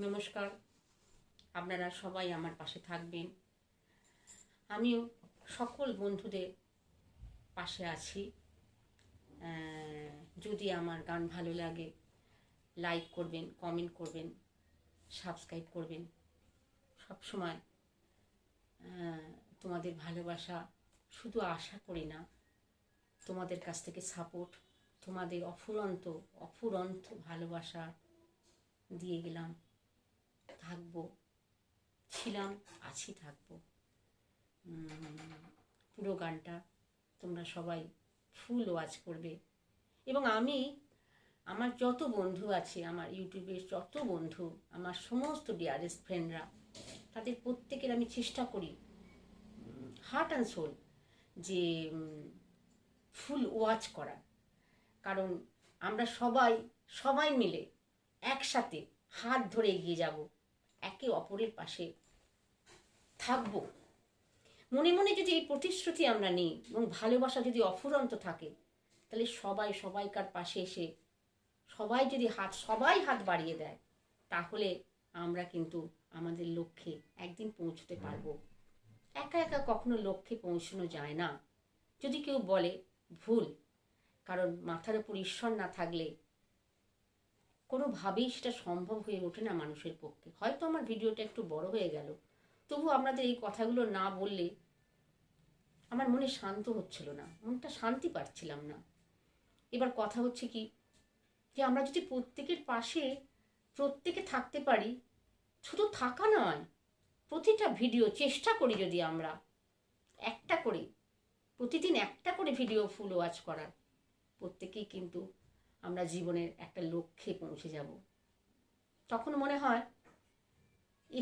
নমস্কার। আপনারা সবাই আমার পাশে থাকবেন। আমিও সকল বন্ধুদের পাশে আছি। যদি আমার গান ভালো লাগে লাইক করবেন কমেন্ট করবেন সাবস্ক্রাইব করবেন। সবসময় আহ, তোমাদের ভালোবাসা শুধু আশা করি না তোমাদের কাছ থেকে সাপোর্ট তোমাদের অফুরন্ত অফুরন্ত ভালোবাসা দিয়ে গেলাম। থাকব। ছিলাম, আছি, থাকব। পুরো গানটা তোমরা সবাই ফুল ওয়াচ করবে। এবং আমি, আমার যত বন্ধু আছে, আমার ইউটিউবের যত বন্ধু, আমার সমস্ত ডিয়ারেস্ট ফ্রেন্ডরা তাদের প্রত্যেকের আমি চেষ্টা করি হার্ট অ্যান্ড সোল যে ফুল ওয়াচ করা। কারণ আমরা সবাই সবাই মিলে একসাথে হাত ধরে এগিয়ে যাব। একে অপরের পাশে থাকব। মনে মনে যদি এই প্রতিশ্রুতি আমরা নিই এবং ভালোবাসা যদি অফুরন্ত থাকে, তাহলে সবাই সবাইকার পাশে এসে সবাই যদি হাত, সবাই হাত বাড়িয়ে দেয়, তাহলে আমরা কিন্তু আমাদের লক্ষ্যে একদিন পৌঁছতে পারব। একা একা কখনো লক্ষ্যে পৌঁছানো যায় না। যদি কেউ বলে, ভুল। কারণ মাথার উপর ঈশ্বর না থাকলে কোনোভাবেই সেটা সম্ভব হয়ে ওঠে না মানুষের পক্ষে। হয়তো আমার ভিডিওটা একটু বড় হয়ে গেল। তবু আপনাদের এই কথাগুলো না বললে আমার মনে শান্ত হচ্ছিল না, মনটা শান্তি পাচ্ছিলাম না। এবার কথা হচ্ছে কি, যে আমরা যদি প্রত্যেকের পাশে প্রত্যেকে থাকতে পারি, শুধু থাকা নয়, প্রতিটা ভিডিও চেষ্টা করি যদি আমরা একটা করে, প্রতিদিন একটা করে ভিডিও ফুল ওয়াচ করার। প্রত্যেকেই কিন্তু আমরা জীবনের একটা লক্ষ্যে পৌঁছে যাব। তখন মনে হয়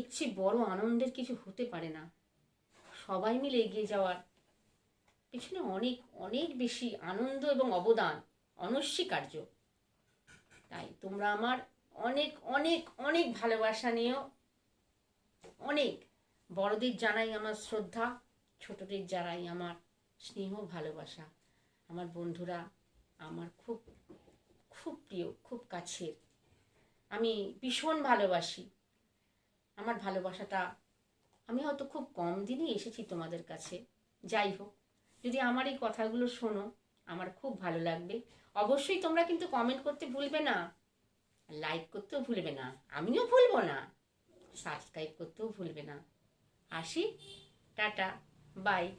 চেয়ে বড় আনন্দের কিছু হতে পারে না। সবাই মিলে এগিয়ে যাওয়ার পেছনে অনেক অনেক বেশি আনন্দ এবং অবদান, অনস্বীকার্য। তাই তোমরা আমার অনেক অনেক অনেক ভালোবাসা নিয়েও অনেক বড়দের জানাই আমার শ্রদ্ধা, ছোটদের জানাই আমার স্নেহ ভালোবাসা। আমার বন্ধুরা, আমার খুব খুব প্রিয়, খুব কাছের। আমি ভীষণ ভালোবাসি। আমার ভালোবাসাটা, আমি হয়তো খুব কম দিনই এসেছি তোমাদের কাছে। যাই হোক, যদি আমার এই কথাগুলো শোনো, আমার খুব ভালো লাগবে। অবশ্যই তোমরা কিন্তু কমেন্ট করতে ভুলবে না। লাইক করতেও ভুলবে না। আমিও ভুলবো না। সাবস্ক্রাইব করতেও ভুলবে না। আসি, টাটা বাই